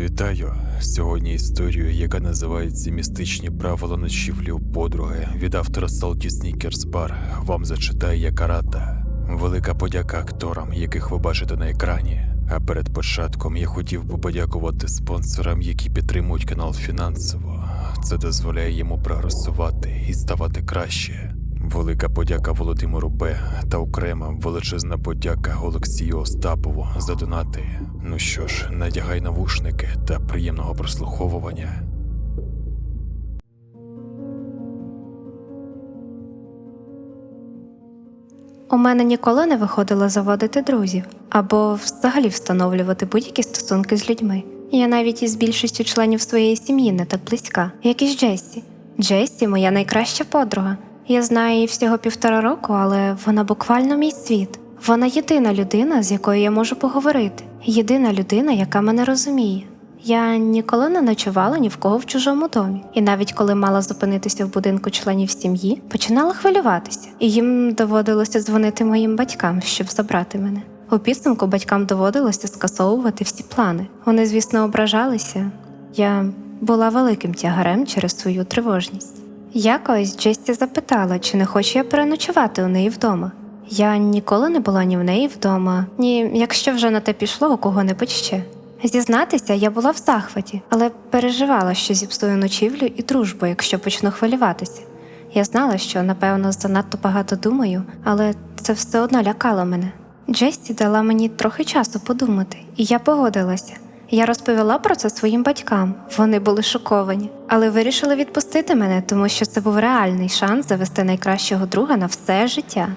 Вітаю! Сьогодні історію, яка називається Містичні правила ночівлі у подруги від автора Salty Sneakers Bar вам зачитає Якарата. Велика подяка акторам, яких ви бачите на екрані. А перед початком я хотів би подякувати спонсорам, які підтримують канал фінансово. Це дозволяє йому прогресувати і ставати краще. Велика подяка Володимиру Б. та окрема величезна подяка Олексію Остапову за донати. Ну що ж, надягай навушники та приємного прослуховування. У мене ніколи не виходило заводити друзів або взагалі встановлювати будь-які стосунки з людьми. Я навіть із більшістю членів своєї сім'ї не так близька, як і з Джесі. Джесі моя найкраща подруга. Я знаю її всього півтора року, але вона буквально мій світ. Вона єдина людина, з якою я можу поговорити, єдина людина, яка мене розуміє. Я ніколи не ночувала ні в кого в чужому домі, і навіть коли мала зупинитися в будинку членів сім'ї, починала хвилюватися, і їм доводилося дзвонити моїм батькам, щоб забрати мене. У підсумку батькам доводилося скасовувати всі плани. Вони, звісно, ображалися. Я була великим тягарем через свою тривожність. Якось Джесті запитала, чи не хочу я переночувати у неї вдома. Я ніколи не була ні в неї вдома, ні якщо вже на те пішло у кого-небудь ще. Зізнатися, я була в захваті, але переживала, що зіпсую ночівлю і дружбу, якщо почну хвилюватися. Я знала, що, напевно, занадто багато думаю, але це все одно лякало мене. Джесті дала мені трохи часу подумати, і я погодилася. Я розповіла про це своїм батькам. Вони були шоковані, але вирішили відпустити мене, тому що це був реальний шанс завести найкращого друга на все життя.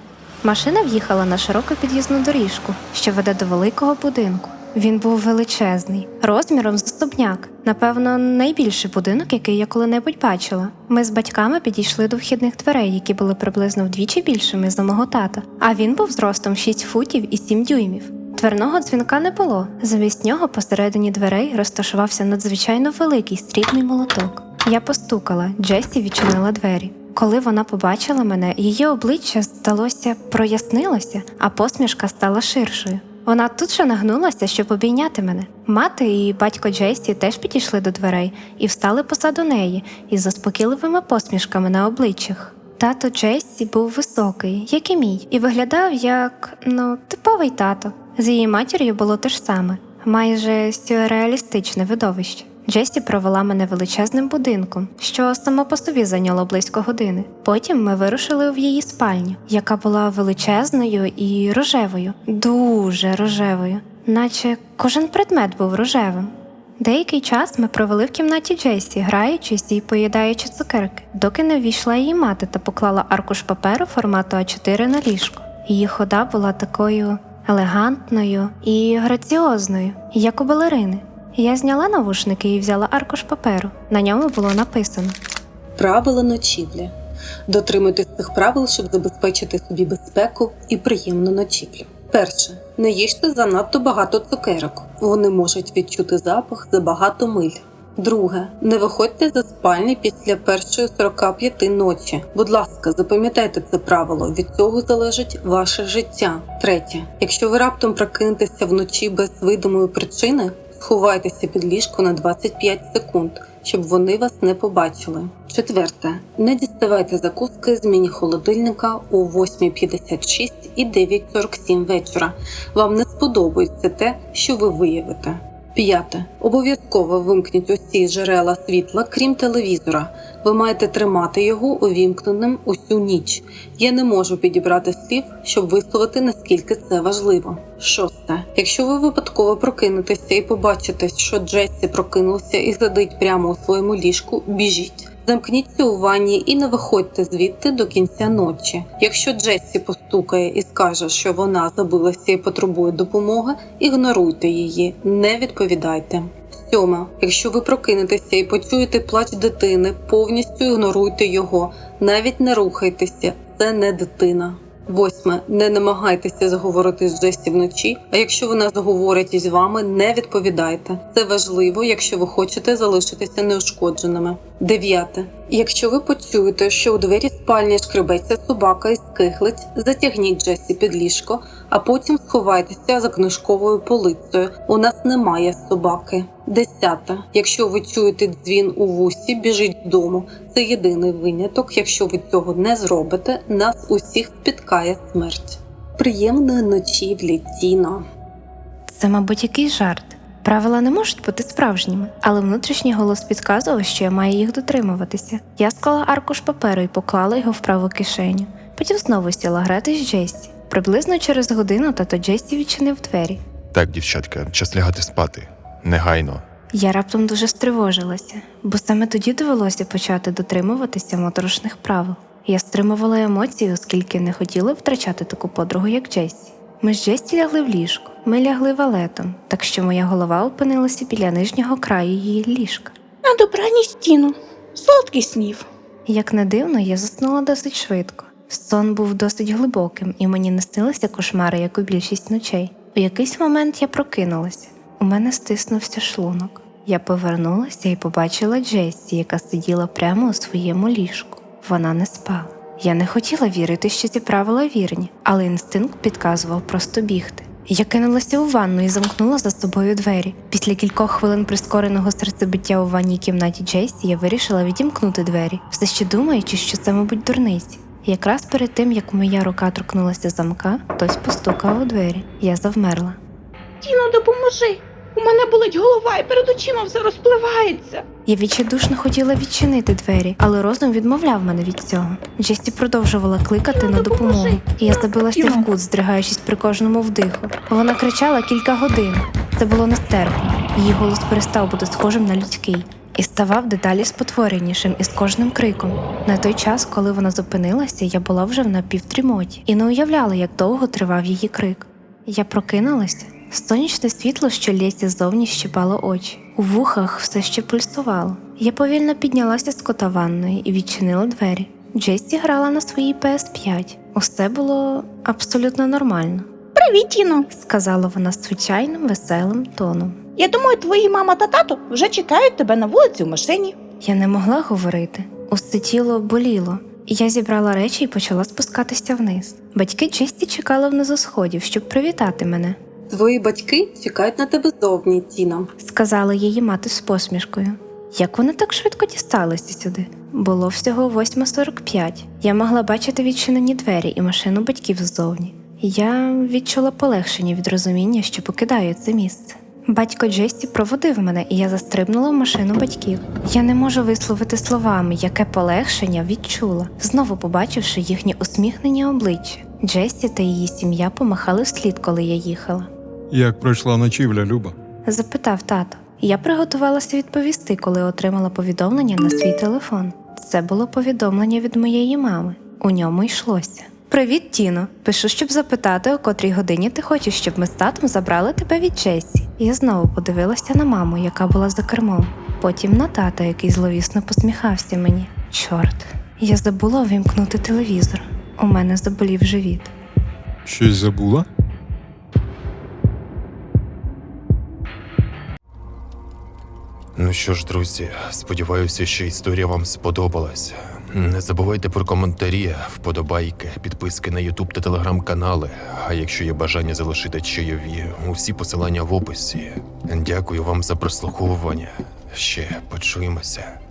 Машина в'їхала на широку під'їзну доріжку, що веде до великого будинку. Він був величезний, розміром з особняк. Напевно, найбільший будинок, який я коли-небудь бачила. Ми з батьками підійшли до вхідних дверей, які були приблизно вдвічі більшими за мого тата, а він був зростом 6 футів і 7 дюймів. Дверного дзвінка не було. Замість нього посередині дверей розташувався надзвичайно великий стрібний молоток. Я постукала, Джесі відчинила двері. Коли вона побачила мене, її обличчя здалося прояснилося, а посмішка стала ширшою. Вона тут же нагнулася, щоб обійняти мене. Мати і батько Джейсі теж підійшли до дверей і встали позаду неї із заспокійливими посмішками на обличчях. Тато Джейсі був високий, як і мій, і виглядав як ну, типовий тато. З її матір'ю було те ж саме, майже сюрреалістичне видовище. Джесі провела мене величезним будинком, що само по собі зайняло близько години. Потім ми вирушили в її спальню, яка була величезною і рожевою, дуже рожевою, наче кожен предмет був рожевим. Деякий час ми провели в кімнаті Джесі, граючись і поїдаючи цукерки, доки не ввійшла її мати та поклала аркуш паперу формату А4 на ліжко. Її хода була такою елегантною і граціозною, як у балерини. Я зняла навушники і взяла аркуш паперу. На ньому було написано: Правила ночівлі. Дотримуйтесь цих правил, щоб забезпечити собі безпеку і приємну ночівлю. Перше. Не їжте занадто багато цукерок. Вони можуть відчути запах за багато миль. Друге. Не виходьте за спальні після першої 45 ночі. Будь ласка, запам'ятайте це правило. Від цього залежить ваше життя. Третє. Якщо ви раптом прокинетеся вночі без видимої причини, сховайтеся під ліжко на 25 секунд, щоб вони вас не побачили. Четверте. Не діставайте закуски з міні-холодильника о 8.56 і 9.47 вечора. Вам не сподобається те, що ви виявите. П'яте. Обов'язково вимкніть усі джерела світла, крім телевізора. Ви маєте тримати його увімкненим усю ніч. Я не можу підібрати слів, щоб висловити наскільки це важливо. Шосте. Якщо ви випадково прокинетеся і побачите, що Джесі прокинулася і сидить прямо у своєму ліжку, біжіть. Замкніться у ванні і не виходьте звідти до кінця ночі. Якщо Джесі постукає і скаже, що вона забилася і потребує допомоги, ігноруйте її, не відповідайте. Сьоме. Якщо ви прокинетеся і почуєте плач дитини, повністю ігноруйте його, навіть не рухайтеся, це не дитина. Восьме. Не намагайтеся заговорити з Джесі вночі, а якщо вона заговорить із вами, не відповідайте. Це важливо, якщо ви хочете залишитися неушкодженими. Дев'яте. Якщо ви почуєте, що у двері спальні шкребеться собака і скиглить, затягніть Джесі під ліжко, а потім сховайтеся за книжковою полицею. У нас немає собаки. Десята. Якщо ви чуєте дзвін у вусі, біжіть з. Це єдиний виняток. Якщо ви цього не зробите, нас усіх спіткає смерть. Приємної ночівлі, Тіно. Це, мабуть, якийсь жарт. Правила не можуть бути справжніми, але внутрішній голос підказував, що я маю їх дотримуватися. Я склала аркуш паперу і поклала його в праву кишеню. Потім знову сіла грати з Джесті. Приблизно через годину тато Джесті відчинив двері. Так, дівчатка, час лягати спати. Негайно. Я раптом дуже стривожилася, бо саме тоді довелося почати дотримуватися моторошних правил. Я стримувала емоції, оскільки не хотіла втрачати таку подругу, як Джесті. Ми з Джесті лягли в ліжко. Ми лягли валетом, так що моя голова опинилася біля нижнього краю її ліжка. На добраніч стіну. Солодкий снів. Як не дивно, я заснула досить швидко. Сон був досить глибоким, і мені не снилися кошмари, як у більшість ночей. У якийсь момент я прокинулася. У мене стиснувся шлунок. Я повернулася і побачила Джесі, яка сиділа прямо у своєму ліжку. Вона не спала. Я не хотіла вірити, що ці правила вірні, але інстинкт підказував просто бігти. Я кинулася у ванну і замкнула за собою двері. Після кількох хвилин прискореного серцебиття у ванній кімнаті Джейсі я вирішила відімкнути двері, все ще думаючи, що це, мабуть, дурниці. Якраз перед тим, як моя рука торкнулася замка, хтось постукав у двері. Я завмерла. Тіно, допоможи. У мене болить голова і перед очима все розпливається. Я відчайдушно хотіла відчинити двері, але розум відмовляв мене від цього. Джесті продовжувала кликати Тіно, на допомогу, і я забилася в кут, здригаючись при кожному вдиху. Вона кричала кілька годин. Це було нестерпно. Її голос перестав бути схожим на людський і ставав дедалі спотворенішим із кожним криком. На той час, коли вона зупинилася, я була вже в напівтрімоті і не уявляла, як довго тривав її крик. Я прокинулася. Сонячне світло, що лється ззовні, щипало очі. У вухах все ще пульсувало. Я повільно піднялася з кота ванної і відчинила двері. Джесі грала на своїй PS5. Усе було абсолютно нормально, Привіт, Тіно. сказала вона звичайним веселим тоном. Я думаю, твої мама та тато вже чекають тебе на вулиці в машині. Я не могла говорити. Усе тіло боліло. І Я зібрала речі і почала спускатися вниз. Батьки Джесті чекали внизу сходів, щоб привітати мене. Твої батьки чекають на тебе зовні, Тіно. сказала її мати з посмішкою. Як вони так швидко дісталися сюди? Було всього 8.45. Я могла бачити відчинені двері і машину батьків ззовні. Я відчула полегшення від розуміння, що покидаю це місце. Батько Джесті проводив мене, і я застрибнула в машину батьків. Я не можу висловити словами, яке полегшення відчула, знову побачивши їхні усміхнені обличчя. Джесті та її сім'я помахали вслід, коли я їхала. Як пройшла ночівля, Люба? запитав тато. Я приготувалася відповісти, коли отримала повідомлення на свій телефон. Це було повідомлення від моєї мами. У ньому йшлося. Привіт, Тіно. Пишу, щоб запитати, о котрій годині ти хочеш, щоб ми з татом забрали тебе від Джесі. Я знову подивилася на маму, яка була за кермом. Потім на тата, який зловісно посміхався мені. Чорт, я забула увімкнути телевізор. У мене заболів живіт. Щось забула? Ну що ж, друзі, сподіваюся, що історія вам сподобалась. Не забувайте про коментарі, вподобайки, підписки на Ютуб та телеграм-канали. А якщо є бажання залишити чайові, усі посилання в описі. Дякую вам за прослуховування. Ще почуємося.